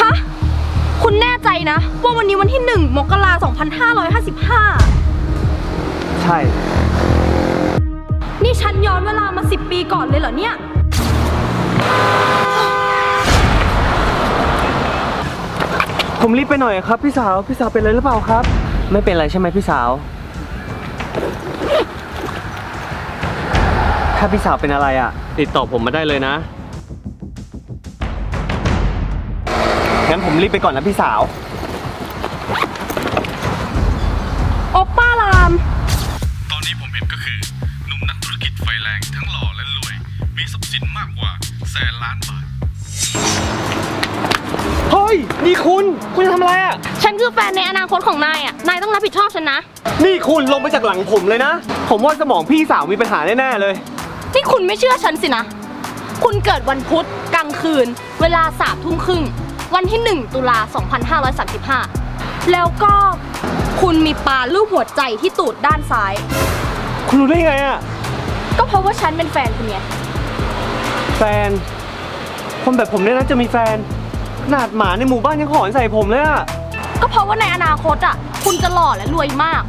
ฮะ คุณแน่ใจนะ ว่าวันนี้วันที่ 1 มกราคม2555 ใช่ นี่ฉันย้อนเวลามา 10 ปีก่อนเลยเหรอเนี่ย ผมรีบไปหน่อยครับ พี่สาว พี่สาวเป็นอะไรหรือเปล่าครับ ไม่เป็นไรใช่ไหมพี่สาว ถ้าพี่สาวเป็นอะไรอะ ติดต่อผมมาได้เลยนะ งั้นผมรีบไปก่อนนะพี่สาว โอปป้าราม ตอนนี้ผมเห็นก็คือหนุ่มนักธุรกิจไฟแรงทั้งหล่อและรวย มีทรัพย์สินมากกว่าแสนล้านบาท เฮ้ย นี่คุณ คุณจะทำอะไรอะ ฉันคือแฟนในอนาคตของนายอะ นายต้องรับผิดชอบฉันนะ นี่คุณลงไปจากหลังผมเลยนะ ผมว่าสมองพี่สาวมีปัญหาแน่ๆเลยนี่คุณไม่เชื่อฉันสินะ คุณเกิดวันพุธกลางคืน เวลาสามทุ่มครึ่ง วันที่ 1 ตุลา 2535 แล้วก็คุณมีปลาลูกหัวใจที่ตูดด้านซ้าย คุณรู้ได้ไงอะ ก็เพราะว่าฉันเป็นแฟนคุณไงแฟน คนแบบผมเนี่ยนะจะมีแฟน ขนาดหมาในหมู่บ้านยังหอนใส่ผมเลยอะ ก็เพราะว่าในอนาคตอะ คุณจะหล่อและรวยมาก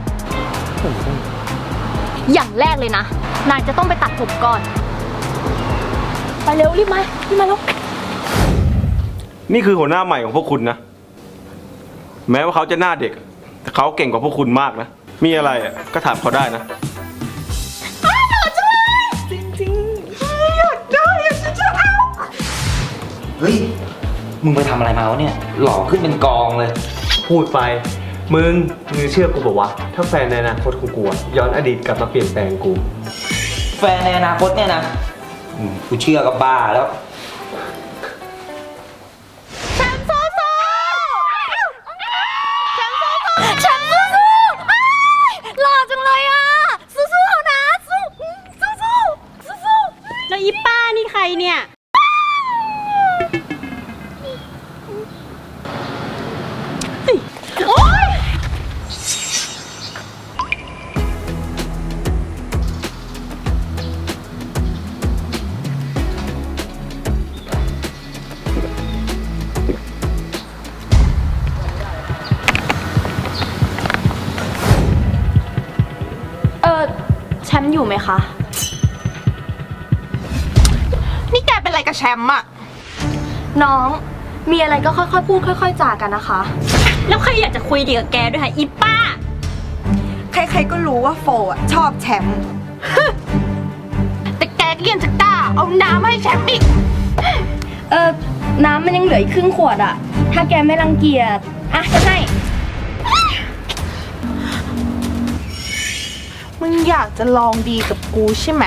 อย่างแรกเลยนะ นายจะต้องไปตัดผมก่อน ไปเร็วรีบมารีบมาเร็ว นี่คือหัวหน้าใหม่ของพวกคุณนะ แม้ว่าเขาจะหน้าเด็ก แต่เขาเก่งกว่าพวกคุณมากนะ มีอะไรอะก็ถามเขาได้นะเฮ้ย มึงไปทำอะไรมาวะเนี่ย หล่อขึ้นเป็นกองเลย พูดไป มึงมึงเชื่อกูบอกว่าวะถ้าแฟนในอนาคตของกูอะย้อนอดีตกลับมาเปลี่ยนแปลงกู แฟนในอนาคตเนี่ยนะอืมกูเชื่อกับบ้าแล้ว แล้วอีป้านี่ใครเนี่ย โอ๊ย เออแชมป์อยู่ไหมคะ กเป็นอะไรกับแชมป์อะน้องมีอะไรก็ค่อยๆ พูดค่อย ๆจากันนะคะ แล้วใครอยากจะคุยดีกับแกด้วยฮะอีป้า ใครๆก็รู้ว่าโฟอะชอบแชมป์ แต่แกก็ยังจะกล้าเอาน้ำมาให้แชมป์อีก เออน้ำมันยังเหลืออีกครึ่งขวดอะถ้าแกไม่รังเกียจอะจะให้ มึงอยากจะลองดีกับกูใช่ไหม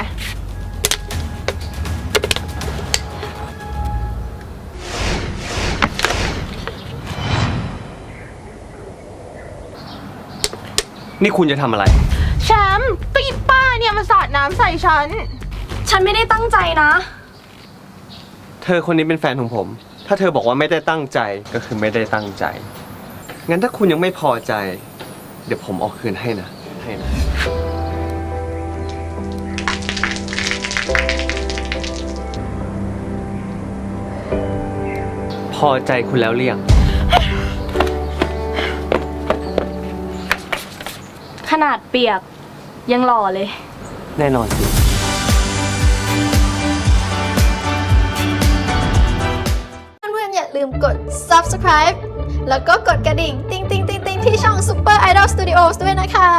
นี่คุณจะทำอะไร แชมป์ก็อีป้าเนี่ยมาสาดน้ำใส่ฉัน ฉันไม่ได้ตั้งใจนะ เธอคนนี้เป็นแฟนของผม ถ้าเธอบอกว่าไม่ได้ตั้งใจก็คือไม่ได้ตั้งใจ งั้นถ้าคุณยังไม่พอใจ เดี๋ยวผมเออกคืนให้นะ ให้นะ พอใจคุณแล้วเรียง ขนาดเปียกยังหล่อเลย แน่นอนสิเพื่อนๆอย่าลืมกด subscribe แล้วก็กดกระดิ่ง ติ๊งติ๊งติ๊งติ๊งที่ช่อง Super Idol Studios ด้วยนะคะ